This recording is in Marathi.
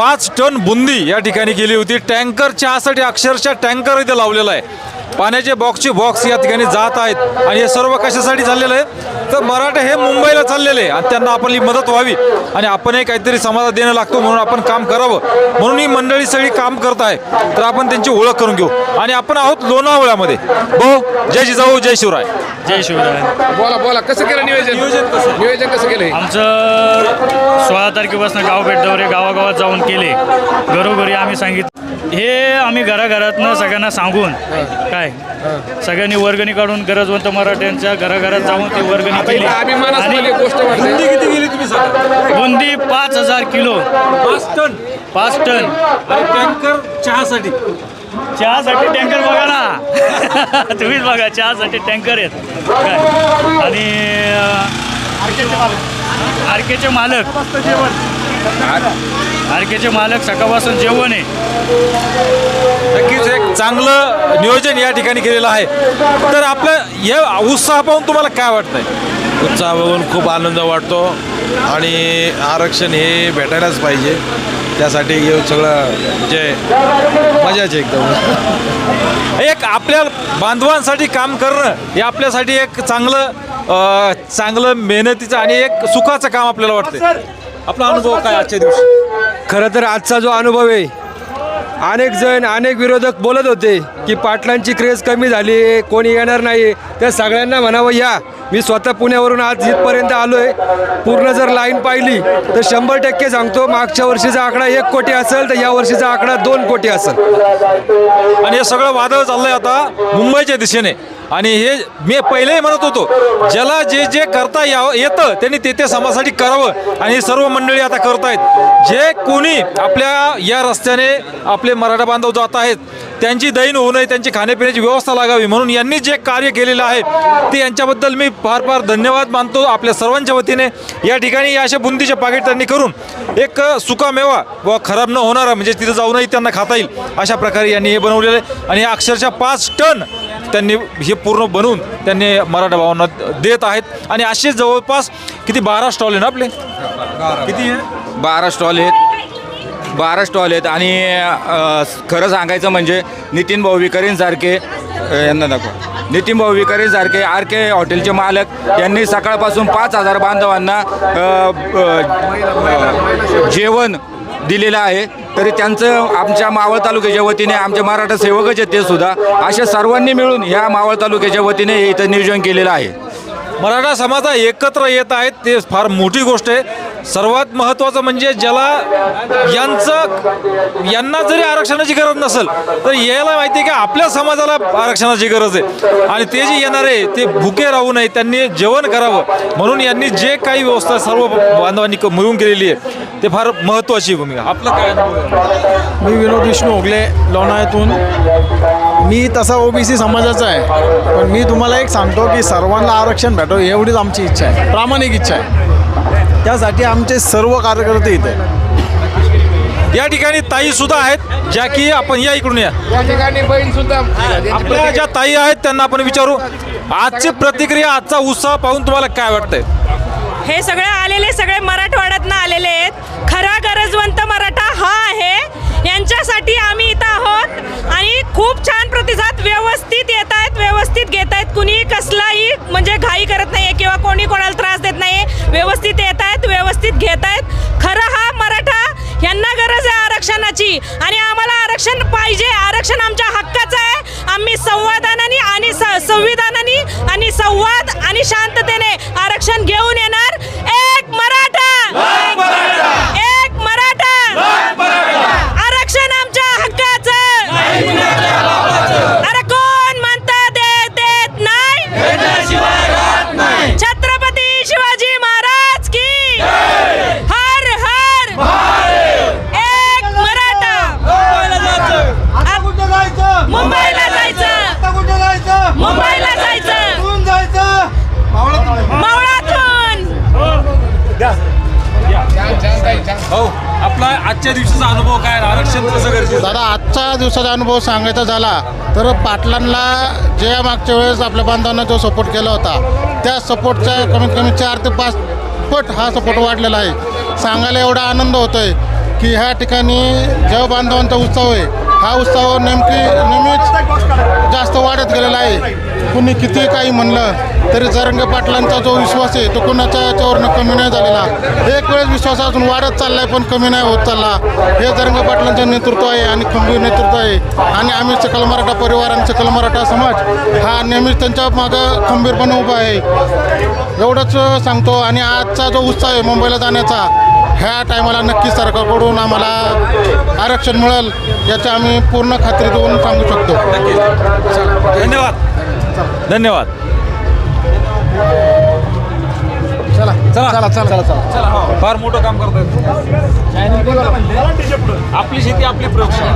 पाच टन बुंदी या ठिकाणी गेली होती. टँकर चहासाठी अक्षरशः टँकर इथे लावलेला आहे. पाण्याचे बॉक्सचे बॉक्स या ठिकाणी जात आहेत. आणि हे सर्व कशासाठी चाललेलं आहे? तर मराठे हे मुंबईला चाललेले आहे. आणि त्यांना आपली मदत व्हावी. आणि आपणही काहीतरी समाजात देणं लागतो म्हणून आपण काम करावं. म्हणून ही मंडळी सगळी काम करत आहे. तर आपण त्यांची ओळख करून घेऊ. आणि आपण आहोत लोणावळ्यामध्ये. भाऊ जय जिजाऊ जय शिवराय. जय शिवराय. बोला बोला. कसं केलं नियोजन? नियोजन कसं? नियोजन कसं केलंय आमचं सोळा तारखेपासून गाव भेट दौरे गावागावात जाऊन केले. घरोघरी आम्ही सांगित हे आम्ही घराघरातनं सगळ्यांना सांगून काय? सगळ्यांनी वर्गणी काढून गरजवंत मराठ्यांच्या घराघरात जाऊन ती वर्गणी केली. अभिमानास्पद गोष्ट वाटते बुंदी किती गेली तुम्ही सांगा? बुंदी पाच हजार किलो. पाच टन. पाच टन. आणि टँकर चहासाठी. चहासाठी टँकर बघा ना. तुम्हीच बघा चहासाठी टँकर आहेत. काय आणि आरकेचे मालक. आरकेचे मालक. सकाळपासून जेवण आहे. नक्कीच एक चांगलं नियोजन या ठिकाणी केलेलं आहे. तर आपलं या उत्साह पाहून तुम्हाला काय वाटतंय? उत्साह बघून खूप आनंद वाटतो आणि आरक्षण हे भेटायलाच पाहिजे. त्यासाठी हे सगळं म्हणजे मजाच एकदम. एक आपल्या बांधवांसाठी काम करणं हे आपल्यासाठी एक चांगलं चांगलं मेहनतीचं आणि एक सुखाचं काम आपल्याला वाटतं आपला अनुभव काय आजच्या दिवशी? खरं तर आजचा जो अनुभव आहे अनेक जण अनेक विरोधक बोलत होते की पाटलांची क्रेज कमी झाली कोणी येणार नाही. त्या सगळ्यांना म्हणावं या मी स्वतः पुण्यावरून आज इथपर्यंत आलो आहे पूर्ण जर लाईन पाहिली तर शंभर टक्के सांगतो मागच्या वर्षीचा आकडा एक कोटी असेल तर या वर्षीचा आकडा दोन कोटी असेल. आणि हे सगळं वादळ चाललंय आता मुंबईच्या दिशेने. आणि हे मी पहिलेही म्हणत होतो ज्याला जे जे करता यावं येतं त्यांनी ते ते समाजासाठी करावं. आणि सर्व मंडळी आता करतायत. जे कोणी आपल्या या रस्त्याने आपले मराठा बांधव जात आहेत त्यांची दैन होऊ नये त्यांची खाण्यापिण्याची व्यवस्था लागावी म्हणून यांनी जे कार्य केलेलं आहे ते यांच्याबद्दल मी फार फार धन्यवाद मानतो आपल्या सर्वांच्या वतीने. या ठिकाणी अशा बुंदीचे पाकिट त्यांनी करून एक सुका मेवा व खराब न होणारा म्हणजे तिथं जाऊनही त्यांना खाता येईल अशा प्रकारे यांनी हे बनवलेलं आहे. आणि अक्षरशः पाच टन त्यांनी हे पूर्ण बनवून त्यांनी मराठा भावांना देत आहेत. आणि असे जवळपास किती बारा स्टॉल आहे ना आपले? किती आहे? बारा स्टॉल आहेत. बारा स्टॉल आहेत आणि अ, खरं सांगायचं म्हणजे नितीन भाऊ विकरेंसारखे अ, यांना दाखवा. नितीन भाऊ विकरेंसारखे आर के हॉटेलचे मालक यांनी सकाळपासून पाच हजार बांधवांना अ, अ, जेवण दिलेलं आहे. तरी त्यांचं आमच्या मावळ तालुक्याच्या वतीने आमच्या मराठा सेवकच आहेत ते सुद्धा. अशा सर्वांनी मिळून ह्या मावळ तालुक्याच्या वतीने हे इथं नियोजन केलेलं आहे. मराठा समाज हा एकत्र येत आहेत ते फार मोठी गोष्ट आहे. सर्वात महत्त्वाचं म्हणजे ज्याला यांचं यांना जरी आरक्षणाची गरज नसेल तर याला माहिती आहे की आपल्या समाजाला आरक्षणाची गरज आहे. आणि ते जे येणार आहे ते भुके राहू नये त्यांनी जेवण करावं. म्हणून यांनी जे काही व्यवस्था सर्व बांधवांनी क- मिळून केलेली आहे ते फार महत्त्वाची भूमिका. आपलं काय मी विनोद विष्णू ओगले लोणाळ्यातून मी तसा ओबीसी समाजाचा आहे पण मी तुम्हाला एक सांगतो की सर्वांना आरक्षण भेटो एवढीच आमची इच्छा आहे. प्रामाणिक इच्छा आहे. त्यासाठी आमचे सर्व कार्यकर्ते इथे. या ठिकाणी ताई सुद्धा आहेत ज्या की आपण या इकडून या. या ठिकाणी बहीण सुद्धा आपल्या ज्या ताई आहेत त्यांना आपण विचारू. आजची प्रतिक्रिया आजचा उत्साह पाहून तुम्हाला काय वाटतंय? हे सगळे आलेले सगळे मराठवाड्यातनं आलेले आहेत. खरा गरजवंत मराठा हा आहे. यांच्यासाठी आम्ही इथं आहोत. आणि खूप छान प्रतिसाद व्यवस्थित येत आम्हाला आरक्षण पाहिजे. आरक्षण आमच्या हक्काचं आहे. आम्ही संवादानाने आणि संविधानानी संविधानाने आणि संवाद आणि शांततेने आरक्षण घेऊन येणार. आपला आजच्या दिवसाचा अनुभव काय आरक्षण कसं गरजेचं दादा आजचा दिवसाचा अनुभव सांगायचा झाला तर पाटलांना जे मागच्या वेळेस आपल्या बांधवांना जो सपोर्ट केला होता त्या सपोर्टचा कमीत कमी चार ते पाच पट हा सपोर्ट वाढलेला आहे. सांगायला एवढा आनंद होतो आहे की ह्या ठिकाणी जय बांधवांचा उत्सव आहे. हा उत्सव नेमकी नेहमीच जास्त वाढत गेलेला आहे. कुणी किती काही म्हणलं तरी जरंग पाटलांचा जो विश्वास आहे तो कुणाच्या याच्यावरनं कमी नाही झालेला. एक वेळेस विश्वास अजून वाढत चाललाय पण कमी नाही होत चालला. हे जरंग पाटलांचं नेतृत्व आहे आणि खंबीर नेतृत्व आहे. आणि आम्ही सकल मराठा परिवार आणि सकल मराठा समाज हा नेहमीच त्यांच्या मागं खंबीरपणे उभा आहे. एवढंच सांगतो. आणि आजचा जो उत्साह आहे मुंबईला जाण्याचा ह्या टायमाला नक्की सरकारकडून आम्हाला आरक्षण मिळेल याची आम्ही पूर्ण खात्री देऊन सांगू शकतो. धन्यवाद. धन्यवाद. चला चला. चला चला. फार मोठं काम करताय. आपली शेती आपली प्रयोगशाळा.